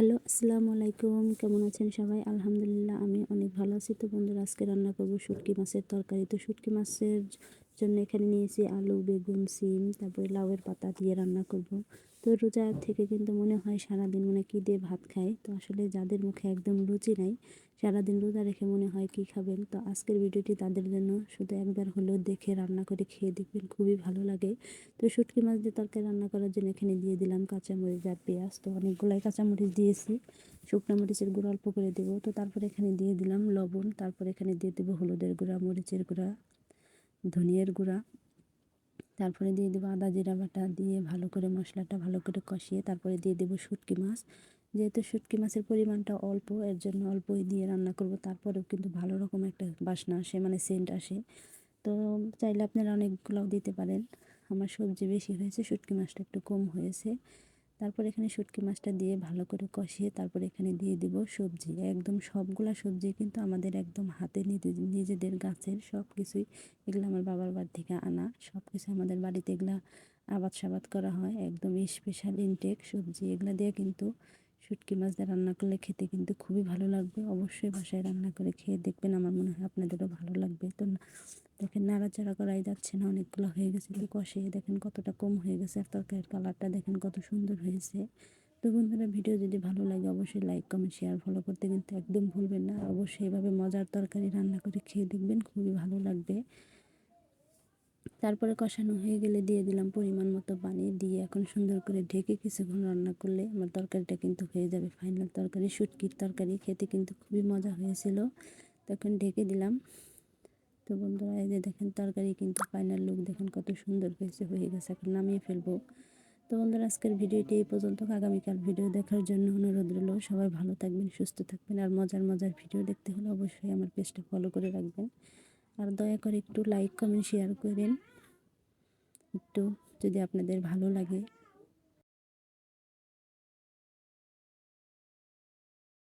Hello আসসালামু আলাইকুম কেমন আছেন সবাই? আলহামদুলিল্লাহ, আমি অনেক ভালো আছি। তো বন্ধুরা, আজকে রান্না করব শুটকি মাছের তরকারি। তো শুটকি মাছের জন্য এখানে নিয়েছি আলু, বেগুন, সিম, তারপরে লাউয়ের পাতা দিয়ে রান্না করব। তো রোজা থেকে কিন্তু মনে হয় সারাদিন মনে কী দিয়ে ভাত খায়? তো আসলে যাদের মুখে একদম রুচি নাই, সারাদিন রোজা রেখে মনে হয় কী খাবেন? তো আজকের ভিডিওটি তাদের জন্য শুধু একবার হলেও দেখে রান্না করে খেয়ে দেখবেন, খুবই ভালো লাগে। তো শুটকি মাছ দিয়ে তরকারি রান্না করার জন্য এখানে দিয়ে দিলাম কাঁচামরিচ আর পেঁয়াজ। তো অনেকগুলাই কাঁচামরিচ দিয়েছি, শুকনো মরিচের গুঁড়ো অল্প করে দেবো। তো তারপরে এখানে দিয়ে দিলাম লবণ, তারপরে এখানে দিয়ে দেবো হলুদের গুঁড়া, মরিচের গুঁড়া। ধনিয়ার গুঁড়া, তারপরে দিয়ে দেবো আদা জিরা বাটা দিয়ে ভালো করে মশলাটা ভালো করে কষিয়ে তারপরে দিয়ে দেবো শুটকি মাছ। যেহেতু শুটকি মাছের পরিমাণটা অল্প, এর জন্য অল্পই দিয়ে রান্না করব। তারপরেও কিন্তু ভালো রকম একটা বাসনা আসে মানে সেন্ট আসে। তো চাইলে আপনারা অনেকগুলোও দিতে পারেন। আমার সবজি বেশি হয়েছে, শুটকি মাছটা একটু কম হয়েছে। তারপর এখানে শুটকি মাছটা দিয়ে ভালো করে কষিয়ে তারপর এখানে দিয়ে দিব সবজি। একদম সবগুলা সবজি কিন্তু আমাদের একদম হাতে নিজেদের গাছের সব কিছুই এগুলো আমার বাবার বাড়ি থেকে আনা। সব কিছু আমাদের বাড়িতে এগুলো আবাদ সাবাদ করা হয়। একদম স্পেশাল ইনটেক সবজি। এগুলো দিয়ে কিন্তু শুটকি মাছ দিয়ে রান্না করলে খেতে কিন্তু খুবই ভালো লাগবে। অবশ্যই বাসায় রান্না করে খেয়ে দেখবেন, আমার মনে হয় আপনাদেরও ভালো লাগবে। তো নাড়াচাড়া করাই যাচ্ছে না, অনেকগুলো হয়ে গেছে তো কষিয়ে দেখেন কতটা কম হয়ে গেছে, আর তরকারির কালারটা দেখেন কত সুন্দর হয়েছে। তো বন্ধুরা, ভিডিও যদি ভালো লাগে অবশ্যই লাইক কমেন্ট শেয়ার ফলো করতে কিন্তু একদম ভুলবেন না। অবশ্যই এভাবে মজার তরকারি রান্না করে খেয়ে দেখবেন, খুবই ভালো লাগবে। তারপরে কষানো হয়ে গেলে দিয়ে দিলাম পরিমাণ মতো পানি দিয়ে এখন সুন্দর করে ঢেকে কিছুক্ষণ রান্না করলে আমার তরকারিটা কিন্তু হয়ে যাবে ফাইনাল তরকারি, শুটকির তরকারি, খেতে কিন্তু খুবই মজা হয়েছিল। তখন ঢেকে দিলাম। তো বন্ধুরা, এই যে দেখেন তরকারি কিন্তু ফাইনাল লুক দেখেন কত সুন্দর হয়েছে, হয়ে গেছে, এখন নামিয়ে ফেলব। তো বন্ধুরা, আজকের ভিডিওটি এই পর্যন্ত। আগামীকাল ভিডিও দেখার জন্য অনুরোধ রইল। সবাই ভালো থাকবেন, সুস্থ থাকবেন আর মজার মজার ভিডিও দেখতে হলে অবশ্যই আমার পেজটা ফলো করে রাখবেন। আর দয়া করে একটু লাইক কমেন্ট শেয়ার করেন। একটু যদি আপনাদের ভালো লাগে